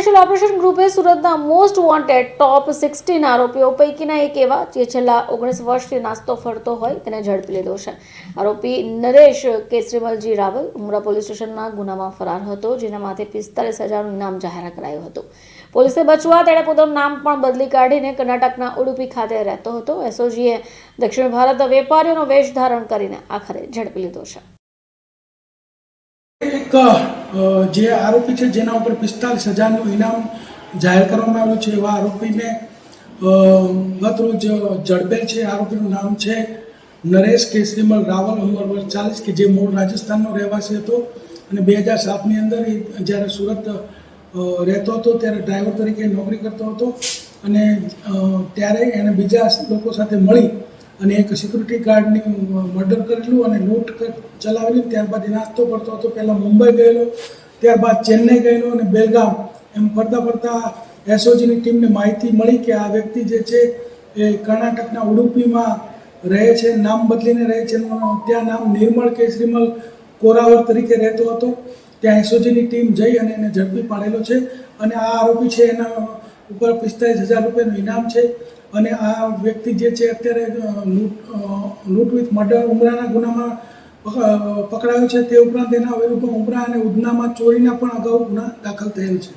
Special operation ગ્રુપે સુરતના most wanted ટોપ sixteen આરોપીઓ પૈકીના એક એવા જે છેલ્લા ઓગણીસ વર્ષથી નાસ્તો ફરતો હોય તેને ઝડપી લીધો છે. આરોપી નરેશ કેસરીમલજી રાવલ ઉમરા પોલીસ સ્ટેશનના ગુનામાં ફરાર હતો, જેના માથે પિસ્તાલીસ હજારનું ઇનામ જાહેર કરાયું હતું. પોલીસે બચવા તેણે પોતાનું નામ પણ બદલી કાઢીને કર્ણાટકના ઉડુપી ખાતે રહેતો હતો. એસઓજીએ દક્ષિણ ભારત વેપારીઓનો વેશ ધારણ કરીને આખરે ઝડપી લીધો છે. જે આરોપી છે જેના ઉપર પિસ્તાલીસ હજારનું ઇનામ જાહેર કરવામાં આવ્યું છે એવા આરોપીને ગતરોજ ગત ઝડપેલ છે આરોપીનું નામ છે નરેશ કેસરીમલ રાવલ ઉંમર વર્ષ ચાલીસ કે જે મૂળ રાજસ્થાનનો રહેવાસી હતો. અને બે હજાર સાતની અંદર એ જ્યારે સુરત રહેતો હતો ત્યારે ડ્રાઈવર તરીકે નોકરી કરતો હતો. અને ત્યારે એને બીજા લોકો સાથે મળી અને એક સિક્યુરિટી ગાર્ડની મર્ડર કરેલું અને લૂંટ ચલાવેલી. ત્યારબાદ નાસ્તો કરતો હતો. પહેલાં મુંબઈ ગયેલો, ત્યારબાદ ચેન્નઈ ગયેલો અને બેલગામ. એમ ફરતા ફરતા એસઓજીની ટીમને માહિતી મળી કે આ વ્યક્તિ જે છે એ કર્ણાટકના ઉડુપીમાં રહે છે, નામ બદલીને રહે છે. ત્યાં નામ નિર્મળ કેસરીમલ કોરાવર તરીકે રહેતો હતો. ત્યાં એસઓજીની ટીમ જઈ અને એને ઝડપી પાડેલો છે. અને આ આરોપી છે એના ઉપર પિસ્તાલીસ હજાર રૂપિયાનું ઇનામ છે અને આ વ્યક્તિ જે છે અત્યારે લૂંટ વિથ મર્ડર ઉમરાના ગુનામાં પક- પકડાયો છે તે ઉપરાંત એના વિરુદ્ધમાં ઉમરા અને ઉધનામાં ચોરીના પણ અગાઉ ગુના દાખલ થયેલ છે.